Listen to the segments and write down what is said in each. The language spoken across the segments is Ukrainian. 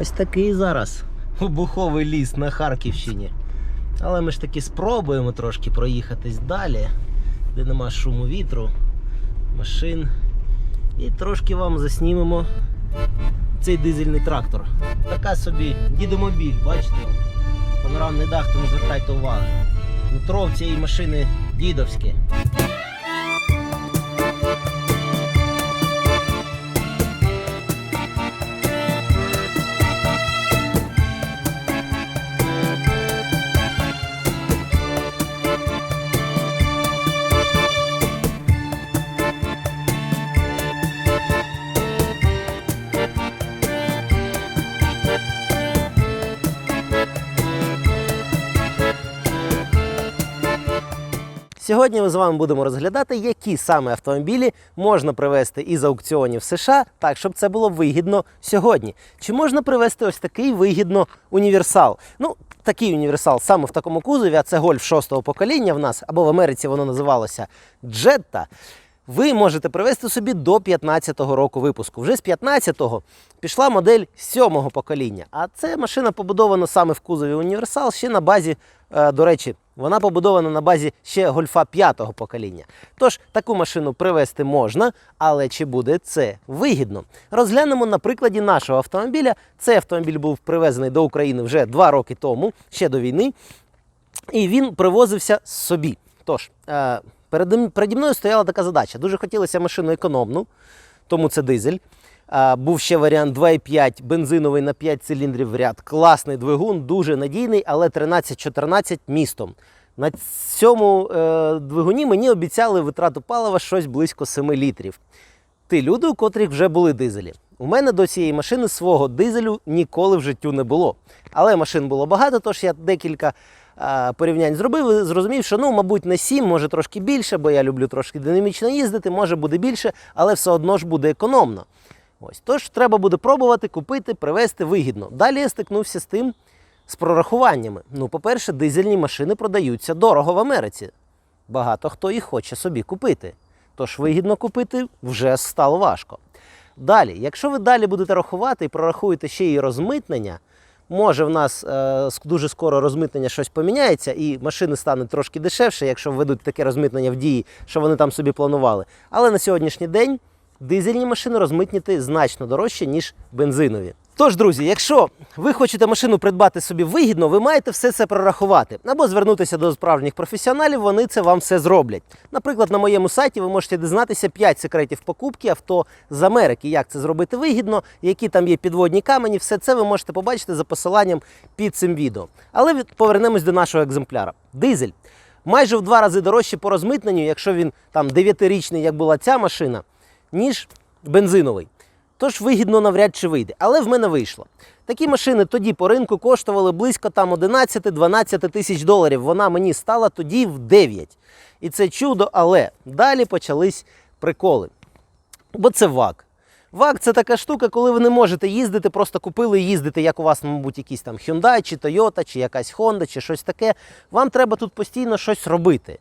Ось такий зараз вибуховий ліс на Харківщині. Але ми ж таки спробуємо трошки проїхатись далі, де нема шуму вітру, машин. І трошки вам заснімемо цей дизельний трактор. Така собі дідомобіль, бачите? Панорамний дах, тому звертайте увагу. Нутро в цієї машини дідовське. Сьогодні ми з вами будемо розглядати, які саме автомобілі можна привезти із аукціонів США, так щоб це було вигідно сьогодні. Чи можна привезти ось такий вигідно універсал? Ну, такий універсал саме в такому кузові, а це гольф шостого покоління в нас, або в Америці воно називалося Джетта. Ви можете привезти собі до 15-го року випуску. Вже з 15-го пішла модель 7-го покоління. А це машина побудована саме в кузові універсал, ще на базі, е, до речі, вона побудована на базі ще гольфа 5-го покоління. Тож таку машину привезти можна, але чи буде це вигідно? Розглянемо на прикладі нашого автомобіля. Цей автомобіль був привезений до України вже два роки тому, ще до війни. І він привозився собі. Тож, е, переді мною стояла така задача. Дуже хотілося машину економну, тому це дизель. Був ще варіант 2,5 бензиновий на 5 циліндрів в ряд. Класний двигун, дуже надійний, але 13-14 містом. На цьому е, двигуні мені обіцяли витрату палива щось близько 7 літрів. Ті люди, у котрих вже були дизелі. У мене до цієї машини свого дизелю ніколи в життю не було. Але машин було багато, тож я декілька е, порівнянь зробив і зрозумів, що ну, мабуть, не 7, може трошки більше, бо я люблю трошки динамічно їздити, може буде більше, але все одно ж буде економно. Ось, тож треба буде пробувати купити, привезти вигідно. Далі я стикнувся з тим, з прорахуваннями. Ну, по-перше, дизельні машини продаються дорого в Америці. Багато хто їх хоче собі купити. Тож вигідно купити вже стало важко. Далі, якщо ви далі будете рахувати і прорахуєте ще й розмитнення, може в нас е, дуже скоро розмитнення щось поміняється, і машини стануть трошки дешевше, якщо введуть таке розмитнення в дії, що вони там собі планували. Але на сьогоднішній день дизельні машини розмитніти значно дорожче, ніж бензинові. Тож, друзі, якщо ви хочете машину придбати собі вигідно, ви маєте все це прорахувати або звернутися до справжніх професіоналів, вони це вам все зроблять. Наприклад, на моєму сайті ви можете дізнатися 5 секретів покупки авто з Америки, як це зробити вигідно, які там є підводні камені, все це ви можете побачити за посиланням під цим відео. Але повернемось до нашого екземпляра. Дизель майже в два рази дорожче по розмитненню, якщо він там 9-річний, як була ця машина, ніж бензиновий. Тож вигідно навряд чи вийде. Але в мене вийшло. Такі машини тоді по ринку коштували близько там 11-12 тисяч доларів. Вона мені стала тоді в 9. І це чудо, але далі почались приколи. Бо це ВАК. ВАК це така штука, коли ви не можете їздити, просто купили і їздити, як у вас, мабуть, якийсь там Hyundai, чи Toyota, чи якась Honda, чи щось таке. Вам треба тут постійно щось робити.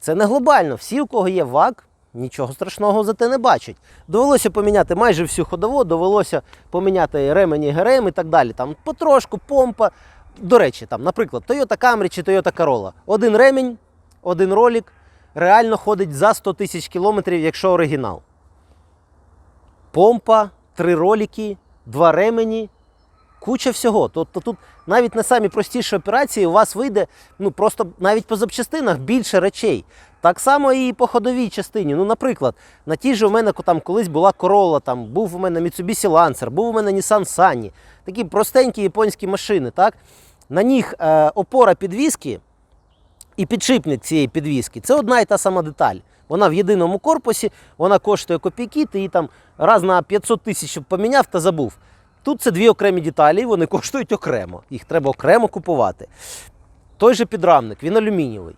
Це не глобально. Всі, у кого є ВАК, нічого страшного за те не бачать. Довелося поміняти майже всю ходову, довелося поміняти ремені ГРМ і так далі. Там потрошку, помпа. До речі, там, наприклад, Toyota Camry чи Toyota Corolla. Один ремінь, один ролик реально ходить за 100 тисяч кілометрів, якщо оригінал. Помпа, три ролики, два ремені, куча всього. Тобто тут навіть на самі простіші операції у вас вийде ну просто навіть по запчастинах більше речей. Так само і по ходовій частині. Ну, наприклад, на тій же у мене там колись була Corolla, там був у мене Mitsubishi Lancer, був у мене Nissan Sunny. Такі простенькі японські машини. Так? На них е, опора підвіски і підшипник цієї підвіски це одна і та сама деталь. Вона в єдиному корпусі, вона коштує копійки, ти її там раз на 500 тисяч поміняв та забув. Тут це дві окремі деталі, вони коштують окремо. Їх треба окремо купувати. Той же підрамник, він алюмінієвий.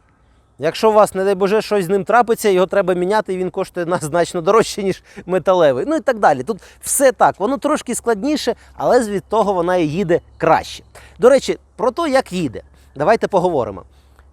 Якщо у вас, не дай Боже, щось з ним трапиться, його треба міняти, і він коштує нас значно дорожче, ніж металевий. Ну і так далі. Тут все так, воно трошки складніше, але від того вона і їде краще. До речі, про те, як їде, давайте поговоримо.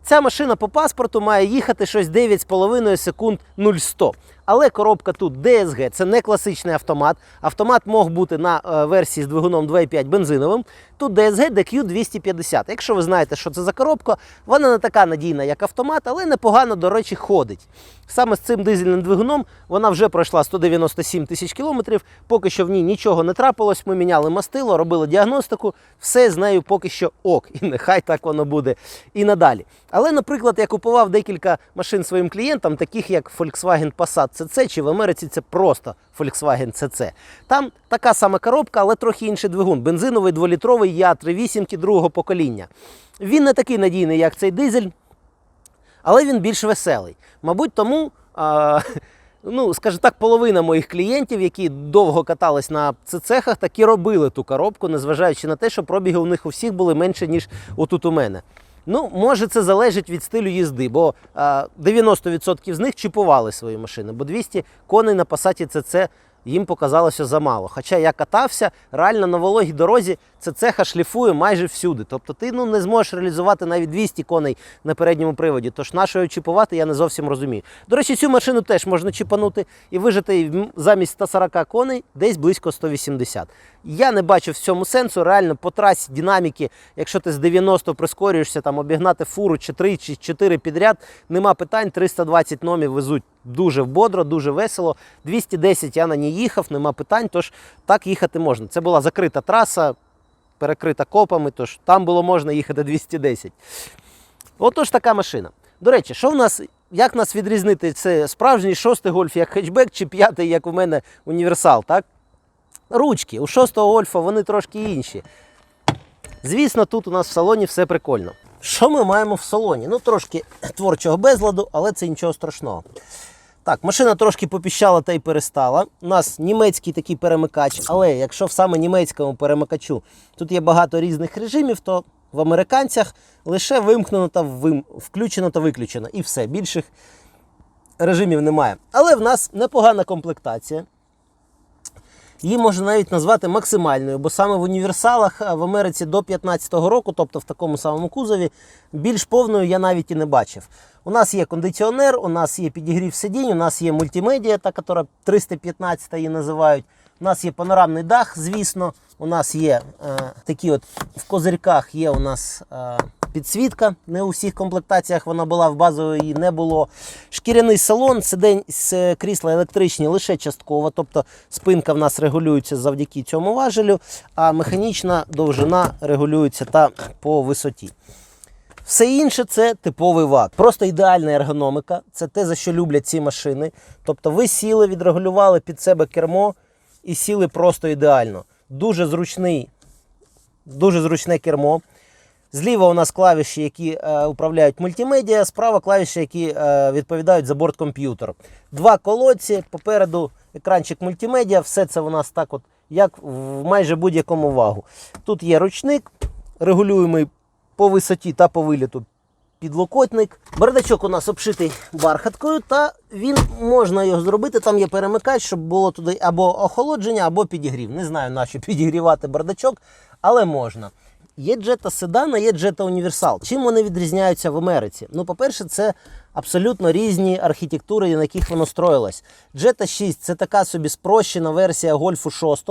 Ця машина по паспорту має їхати щось 9,5 секунд 0-100. Але коробка тут DSG, це не класичний автомат. Автомат мог бути на е, версії з двигуном 2.5 бензиновим. Тут DSG DQ250. Якщо ви знаєте, що це за коробка, вона не така надійна, як автомат, але непогано, до речі, ходить. Саме з цим дизельним двигуном вона вже пройшла 197 тисяч кілометрів. Поки що в ній нічого не трапилось. Ми міняли мастило, робили діагностику. Все з нею поки що ок. І нехай так воно буде і надалі. Але, наприклад, я купував декілька машин своїм клієнтам, таких як Volkswagen Passat CC, чи в Америці це просто Volkswagen CC. Там така сама коробка, але трохи інший двигун. Бензиновий 2-літровий Я3 другого покоління. Він не такий надійний, як цей дизель, але він більш веселий. Мабуть, тому. А, Ну, скажімо так, половина моїх клієнтів, які довго катались на цехах, таки робили ту коробку, незважаючи на те, що пробіги у них у всіх були менше, ніж отут у мене. Ну, може, це залежить від стилю їзди, бо а, 90% з них чіпували свої машини, бо 200 коней на пасаті це їм показалося замало. Хоча я катався, реально на вологій дорозі це цеха шліфує майже всюди. Тобто ти ну, не зможеш реалізувати навіть 200 коней на передньому приводі. Тож нашою чіпувати я не зовсім розумію. До речі, цю машину теж можна чіпанути і вижити замість 140 коней десь близько 180. Я не бачу в цьому сенсу. Реально по трасі динаміки, якщо ти з 90 прискорюєшся, там обігнати фуру чи 3 чи 4 підряд, нема питань. 320 номів везуть дуже бодро, дуже весело. 210 я на ній їхав, нема питань. Тож так їхати можна. Це була закрита траса, перекрита копами, тож там було можна їхати 210. Отож така машина. До речі, що в нас, як нас відрізнити? Це справжній шостий гольф як хетчбек чи п'ятий, як у мене універсал, так? Ручки. У шостого гольфа вони трошки інші. Звісно, тут у нас в салоні все прикольно. Що ми маємо в салоні? Ну, трошки творчого безладу, але це нічого страшного. Так, машина трошки попіщала та й перестала. У нас німецький такий перемикач, але якщо в саме німецькому перемикачу тут є багато різних режимів, то в американцях лише вимкнено та вим... включено та виключено. І все, більших режимів немає. Але в нас непогана комплектація. Її можна навіть назвати максимальною, бо саме в універсалах в Америці до 15-го року, тобто в такому самому кузові, більш повною я навіть і не бачив. У нас є кондиціонер, у нас є підігрів сидінь, у нас є мультимедіа, та яка 315 її називають. У нас є панорамний дах, звісно. У нас є е, такі от в козирьках є у нас е, підсвітка. Не у всіх комплектаціях вона була, в базової її не було. Шкіряний салон, сидень з крісла електричні лише частково, тобто спинка в нас регулюється завдяки цьому важелю, а механічна довжина регулюється та по висоті. Все інше це типовий ват. Просто ідеальна ергономіка. Це те, за що люблять ці машини. Тобто ви сіли, відрегулювали під себе кермо і сіли просто ідеально. Дуже зручний, дуже зручне кермо. Зліва у нас клавіші, які е, управляють мультимедіа, справа клавіші, які е, відповідають за борт-комп'ютер. Два колодці, попереду екранчик мультимедіа, все це у нас так, от, як в майже будь-якому вагу. Тут є ручник, регулюємий по висоті та по виліту підлокотник. Бардачок у нас обшитий бархаткою, та він можна його зробити. Там є перемикач, щоб було туди або охолодження, або підігрів. Не знаю, на що підігрівати бардачок, але можна. Є джета седан, є джета універсал. Чим вони відрізняються в Америці? Ну, по-перше, це абсолютно різні архітектури, на яких воно строїлось. Джета 6 це така собі спрощена версія гольфу 6,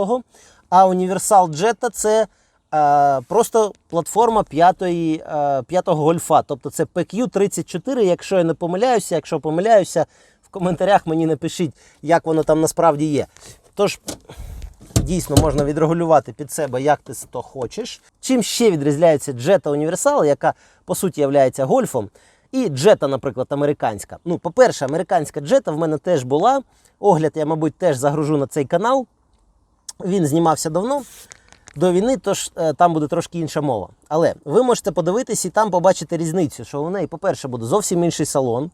а універсал джета це е, просто платформа п'ятої, е, гольфа. Тобто це PQ34, якщо я не помиляюся, якщо помиляюся, в коментарях мені напишіть, як воно там насправді є. Тож, дійсно можна відрегулювати під себе, як ти то хочеш. Чим ще відрізняється джета універсал, яка по суті є гольфом, і джета, наприклад, американська. Ну, по-перше, американська джета в мене теж була. Огляд я, мабуть, теж загружу на цей канал. Він знімався давно. До війни, тож е, там буде трошки інша мова. Але ви можете подивитись і там побачити різницю, що у неї, по-перше, буде зовсім інший салон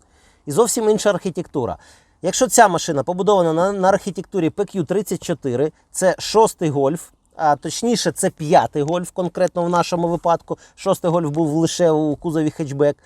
і зовсім інша архітектура. Якщо ця машина побудована на, на архітектурі PQ34, це шостий гольф, а точніше, це п'ятий гольф, конкретно в нашому випадку. Шостий гольф був лише у кузові хетчбек.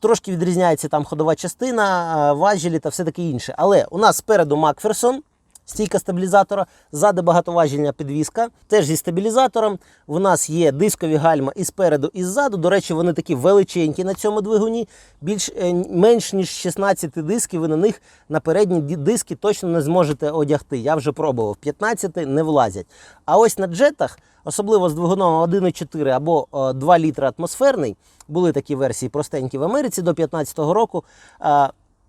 Трошки відрізняється там ходова частина, важелі та все таке інше. Але у нас спереду Макферсон, стійка стабілізатора, ззаду багатоважільна підвіска, теж зі стабілізатором. В нас є дискові гальма і спереду, і ззаду. До речі, вони такі величенькі на цьому двигуні. Більш е, менш ніж 16 дисків. Ви на них на передні диски точно не зможете одягти. Я вже пробував. 15 не влазять. А ось на джетах, особливо з двигуном 1,4 або е, 2 літри атмосферний, були такі версії простенькі в Америці до 2015 року.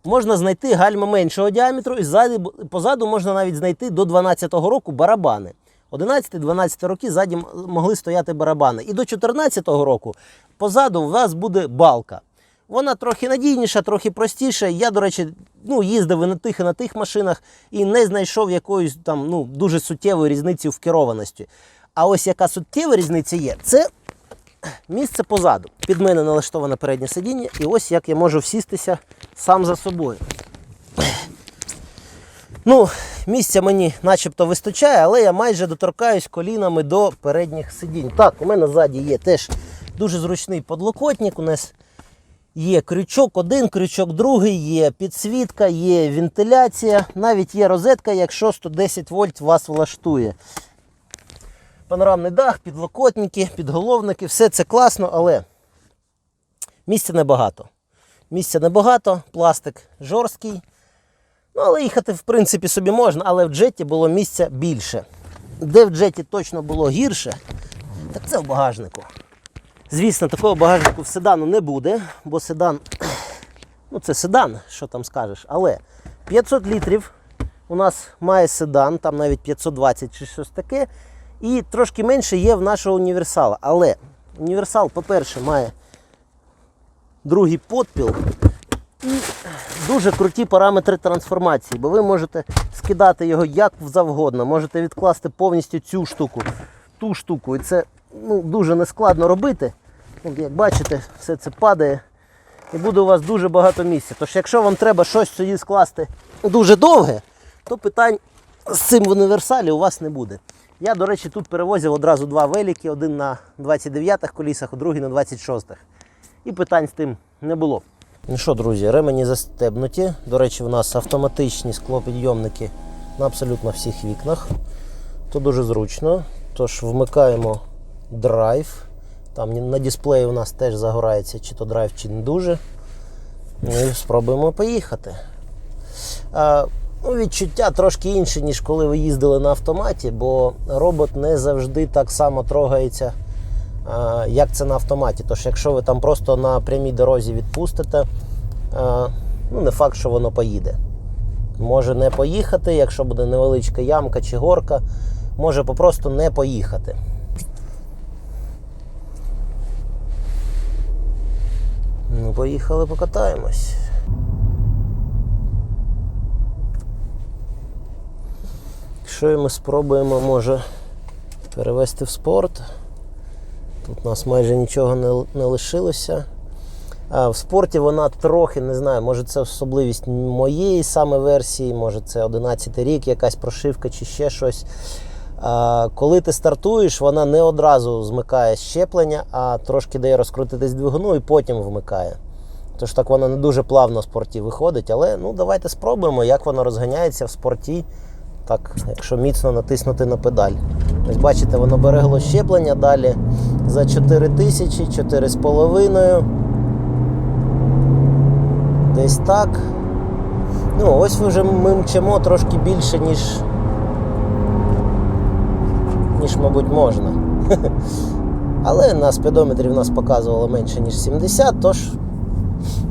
Можна знайти гальма меншого діаметру, і ззаді, позаду можна навіть знайти до 12-го року барабани. 11-12 роки ззаді могли стояти барабани. І до 14-го року позаду у вас буде балка. Вона трохи надійніша, трохи простіша. Я, до речі, ну, їздив і на тих, і на тих машинах і не знайшов якоїсь там ну, дуже суттєвої різниці в керованості. А ось яка суттєва різниця є, це місце позаду. Під мене налаштоване переднє сидіння, і ось як я можу всістися сам за собою. Ну, місця мені начебто вистачає, але я майже доторкаюсь колінами до передніх сидінь. Так, у мене ззаді є теж дуже зручний подлокотник. У нас є крючок один, крючок другий, є підсвітка, є вентиляція, навіть є розетка, якщо 110 вольт вас влаштує. Панорамний дах, підлокотники, підголовники, все це класно, але місця небагато. Місця небагато, пластик жорсткий. Ну, але їхати, в принципі, собі можна, але в джеті було місця більше. Де в джеті точно було гірше, так це в багажнику. Звісно, такого багажнику в седану не буде, бо седан, ну це седан, що там скажеш. Але 500 літрів у нас має седан, там навіть 520 чи щось таке. І трошки менше є в нашого універсала. Але універсал, по-перше, має другий подпіл і дуже круті параметри трансформації, бо ви можете скидати його як завгодно, можете відкласти повністю цю штуку, ту штуку. І це ну, дуже нескладно робити. Як бачите, все це падає. І буде у вас дуже багато місця. Тож, якщо вам треба щось сюди скласти дуже довге, то питань з цим в універсалі у вас не буде. Я, до речі, тут перевозив одразу два велики, один на 29-х колісах, другий на 26-х. І питань з тим не було. Ну що, друзі, ремені застебнуті. До речі, в нас автоматичні склопідйомники на абсолютно всіх вікнах. То дуже зручно. Тож вмикаємо драйв. Там на дисплеї у нас теж загорається, чи то драйв, чи не дуже. Ну і спробуємо поїхати. Ну, відчуття трошки інше, ніж коли ви їздили на автоматі, бо робот не завжди так само трогається, як це на автоматі. Тож, якщо ви там просто на прямій дорозі відпустите, ну, не факт, що воно поїде. Може не поїхати, якщо буде невеличка ямка чи горка, може попросту не поїхати. Ну, поїхали, покатаємось. Якщо ми спробуємо, може, перевести в спорт. Тут у нас майже нічого не, не лишилося. А в спорті вона трохи, не знаю, може це особливість моєї саме версії, може це 11 рік, якась прошивка чи ще щось. А, коли ти стартуєш, вона не одразу змикає щеплення, а трошки дає розкрутитись двигуну і потім вмикає. Тож так вона не дуже плавно в спорті виходить, але ну давайте спробуємо, як воно розганяється в спорті, так, якщо міцно натиснути на педаль. Ось бачите, воно берегло щеплення далі за 4 тисячі, 4,5. Десь так. Ну, ось вже ми мчимо трошки більше, ніж, ніж мабуть, можна. Але на спідометрі в нас показувало менше, ніж 70, тож,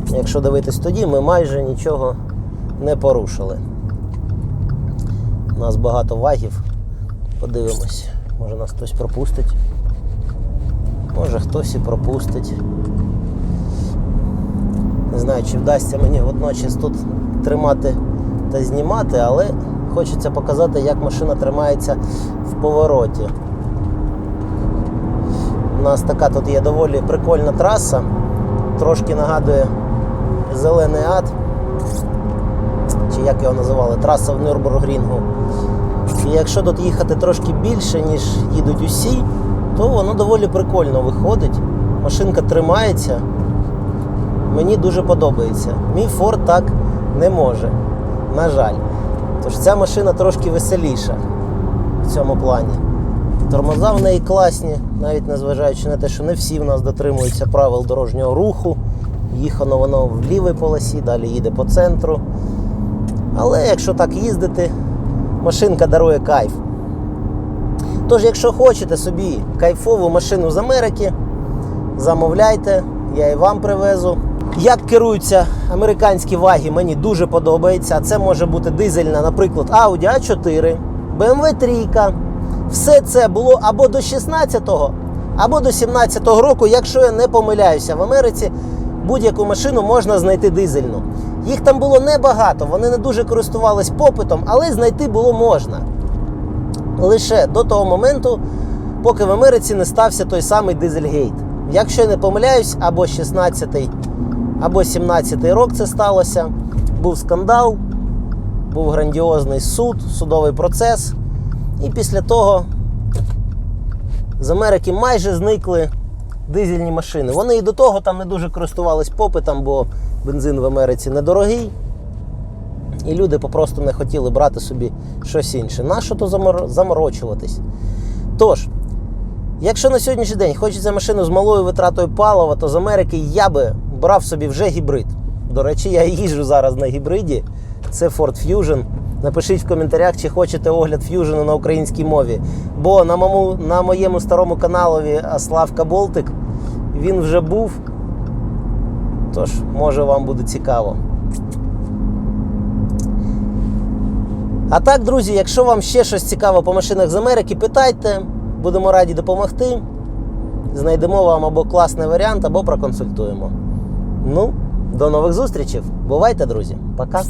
якщо дивитись тоді, ми майже нічого не порушили. У нас багато вагів. Подивимось, може нас хтось пропустить. Може хтось і пропустить. Не знаю, чи вдасться мені водночас тут тримати та знімати, але хочеться показати, як машина тримається в повороті. У нас така тут є доволі прикольна траса, трошки нагадує зелений ад, чи як його називали, траса в Нюрбургрінгу. І якщо тут їхати трошки більше, ніж їдуть усі, то воно доволі прикольно виходить. Машинка тримається. Мені дуже подобається. Мій Ford так не може. На жаль. Тож ця машина трошки веселіша в цьому плані. Тормоза в неї класні, навіть незважаючи на те, що не всі в нас дотримуються правил дорожнього руху. Їхано воно в лівій полосі, далі їде по центру. Але якщо так їздити, машинка дарує кайф. Тож, якщо хочете собі кайфову машину з Америки, замовляйте, я і вам привезу. Як керуються американські ваги, мені дуже подобається. Це може бути дизельна, наприклад, Audi A4, BMW 3. Все це було або до 16-го, або до 17-го року, якщо я не помиляюся, в Америці будь-яку машину можна знайти дизельну. Їх там було небагато, вони не дуже користувались попитом, але знайти було можна. Лише до того моменту, поки в Америці не стався той самий Дизельгейт. Якщо я не помиляюсь, або 16-й, або 17-й рок це сталося. Був скандал, був грандіозний суд, судовий процес. І після того з Америки майже зникли дизельні машини. Вони і до того там не дуже користувались попитом, бо бензин в Америці недорогий. І люди попросту не хотіли брати собі щось інше. Нащо то заморочуватись? Тож, якщо на сьогоднішній день хочеться машину з малою витратою палива, то з Америки я би брав собі вже гібрид. До речі, я їжджу зараз на гібриді. Це Ford Fusion. Напишіть в коментарях, чи хочете огляд Fusion на українській мові. Бо на моєму, на моєму старому каналові Славка Болтик він вже був. Тож, може вам буде цікаво. А так, друзі, якщо вам ще щось цікаво по машинах з Америки, питайте, будемо раді допомогти. Знайдемо вам або класний варіант, або проконсультуємо. Ну, до нових зустрічей. Бувайте, друзі. Пока.